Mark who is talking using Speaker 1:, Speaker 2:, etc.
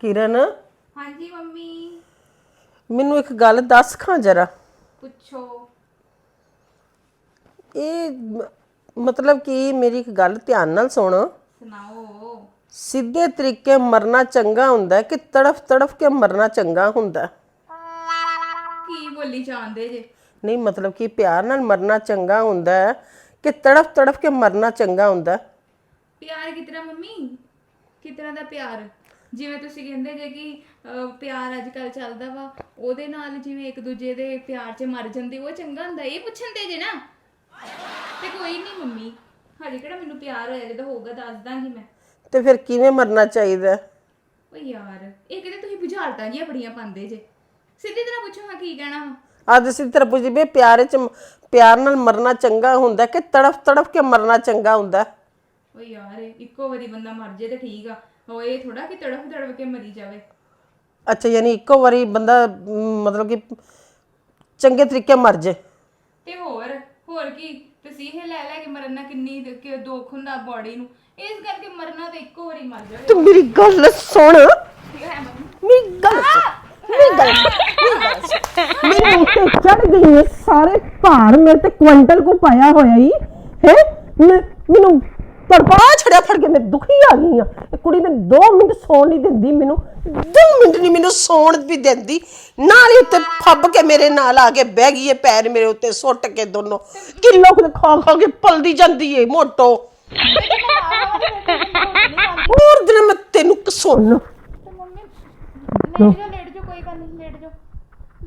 Speaker 1: ਕਿਰਨ
Speaker 2: ਹਾਂਜੀ ਮੰਮੀ
Speaker 1: ਮੈਨੂੰ ਇੱਕ ਗੱਲ ਦੱਸ ਖਾਂ ਜਰਾ
Speaker 2: ਪੁੱਛੋ
Speaker 1: ਇਹ ਮਤਲਬ ਕਿ ਮੇਰੀ ਇੱਕ ਗੱਲ ਧਿਆਨ ਨਾਲ ਸੁਣ
Speaker 2: ਸੁਣਾਓ
Speaker 1: ਸਿੱਧੇ ਤਰੀਕੇ ਮਰਨਾ ਚੰਗਾ ਹੁੰਦਾ ਕਿ ਤੜਫ ਤੜਫ ਕੇ ਮਰਨਾ ਚੰਗਾ ਹੁੰਦਾ
Speaker 2: ਕੀ ਬੋਲੀ ਜਾਂਦੇ ਜੇ
Speaker 1: ਨਹੀਂ ਮਤਲਬ ਕਿ ਪਿਆਰ ਨਾਲ ਮਰਨਾ ਚੰਗਾ ਹੁੰਦਾ ਹੈ ਕਿ ਤੜਫ ਤੜਫ ਕੇ ਮਰਨਾ ਚੰਗਾ ਹੁੰਦਾ ਹੈ?
Speaker 2: ਪਿਆਰ ਕਿਤਨਾ ਮੰਮੀ? ਕਿਤਨਾ ਦਾ ਪਿਆਰ? ਜਿਵੇਂ ਤੁਸੀਂ ਕਹਿੰਦੇ ਜੇ ਕਿ ਅਹ, ਪਿਆਰ ਅੱਜ ਕੱਲ ਚੱਲਦਾ ਵਾ ਉਹਦੇ ਨਾਲ ਜਿਵੇਂ ਇੱਕ ਦੂਜੇ ਦੇ ਪਿਆਰ 'ਚ ਮਰ ਜਾਂਦੇ ਉਹ ਚੰਗਾ ਹੁੰਦਾ? ਇਹ ਪੁੱਛਣ ਤੇ ਜੇ ਨਾ। ਤੇ ਕੋਈ ਨਹੀਂ ਮੰਮੀ ਹਜੇ ਕਿਹੜਾ ਮੈਨੂੰ ਪਿਆਰ ਹੋਇਆ ਜਦੋਂ ਹੋਊਗਾ ਦੱਸ ਦਾਂਗੀ ਮੈਂ।
Speaker 1: ਤੇ ਫਿਰ ਕਿਵੇਂ ਮਰਨਾ ਚਾਹੀਦਾ ਹੈ?
Speaker 2: ਓ ਯਾਰ ਇਹ ਕਿਤੇ ਤੁਸੀਂ ਬੁਝਾਰਤਾਂ ਜੀਆਂ ਬੜੀਆਂ ਪਾਉਂਦੇ ਜੇ। ਸਿੱਧੀ ਤਰ੍ਹਾਂ ਪੁੱਛੋ ਹਾਂ ਕੀ ਕਹਿਣਾ ਵਾ?
Speaker 1: ਅੱਜ ਅਸੀਂ ਤਰ੍ਹਾਂ ਪੁੱਛੀ ਵੀ ਪਿਆਰੇ ਚ ਪਿਆਰ ਨਾਲ ਮਰਨਾ ਚੰਗਾ ਹੁੰਦਾ ਹੈ ਕਿ ਤੜਫ ਤੜਫ ਕੇ ਮਰਨਾ ਚੰਗਾ ਹੁੰਦਾ? ਹੈ?
Speaker 2: ਓ ਯਾਰ ਇੱਕੋ ਵਾਰੀ ਬੰਦਾ ਮਰ ਜੇ ਤੇ ਠੀਕ ਆ। ਹੋਏ ਥੋੜਾ ਕਿ ਤੜਫ ਤੜਫ ਕੇ ਮਰੀ ਜਾਵੇ।
Speaker 1: ਅੱਛਾ ਯਾਨੀ ਇੱਕੋ ਵਾਰੀ ਬੰਦਾ ਮ, ਮਤਲਬ ਕਿ ਚੰਗੇ ਤਰੀਕੇ ਮਰ ਜੇ
Speaker 2: ਤੇ ਹੋਰ ਹੋਰ ਕੀ? ਤਸੀਹੇ ਲੈ ਲੈ ਕੇ ਮਰਨਾ ਕਿੰਨੀ ਦ- ਕਿ ਦੁੱਖ ਹੁੰਦਾ ਬਾਡੀ ਨੂੰ। ਇਸ ਕਰਕੇ ਮਰਨਾ ਤੇ ਇੱਕੋ ਵਾਰੀ ਮਰ ਜਾਵੇ।
Speaker 1: ਤੂੰ ਮੇਰੀ ਗੱਲ ਸੁਣ।
Speaker 2: ਠੀਕ ਹੈ ਮੰਮੀ।
Speaker 1: ਮੇਰੀ ਗੱਲ ਸੁਣ। ਮੇਰੀ ਸੁਣ। ਹੈ ਸਾਰੇ ਭਾਰ ਮੇਰੇ ਤੇ ਕੁਇੰਟਲ ਕੋ ਪਾਇਆ ਹੋਇਆ ਹੀ? ਹੈ ਮੈਨੂੰ ਤੜਪਾ ਛੜਿਆ ਫੜ ਕੇ ਮੈਂ ਦੁਖੀ ਆ ਗਈ ਆ। ਇਹ ਕੁੜੀ ਨੇ 2 ਮਿੰਟ ਸੌਣ ਨਹੀਂ ਦਿੰਦੀ ਮੈਨੂੰ। 2 ਮਿੰਟ ਨਹੀਂ ਮੈਨੂੰ ਸੌਣ ਵੀ ਦਿੰਦੀ। ਨਾਲ ਹੀ ਉੱਤੇ ਫੱਬ ਕੇ ਮੇਰੇ ਨਾਲ ਆ ਕੇ ਬਹਿ ਗਈ ਹੈ ਪੈਰ ਮੇਰੇ ਉੱਤੇ ਸੁੱਟ ਕੇ ਦੋਨੋਂ। ਕਿਲੋ ਕੁ ਖਾ ਖਾ ਕੇ ਪਲਦੀ ਜਾਂਦੀ ਏ ਮੋਟੋ। ਹੋਰ ਦਿਨ ਮੈਂ ਤੈਨੂੰ ਕ- ਸੁਣ
Speaker 2: ਤੇ ਮੰਮੀ ਲੇਟ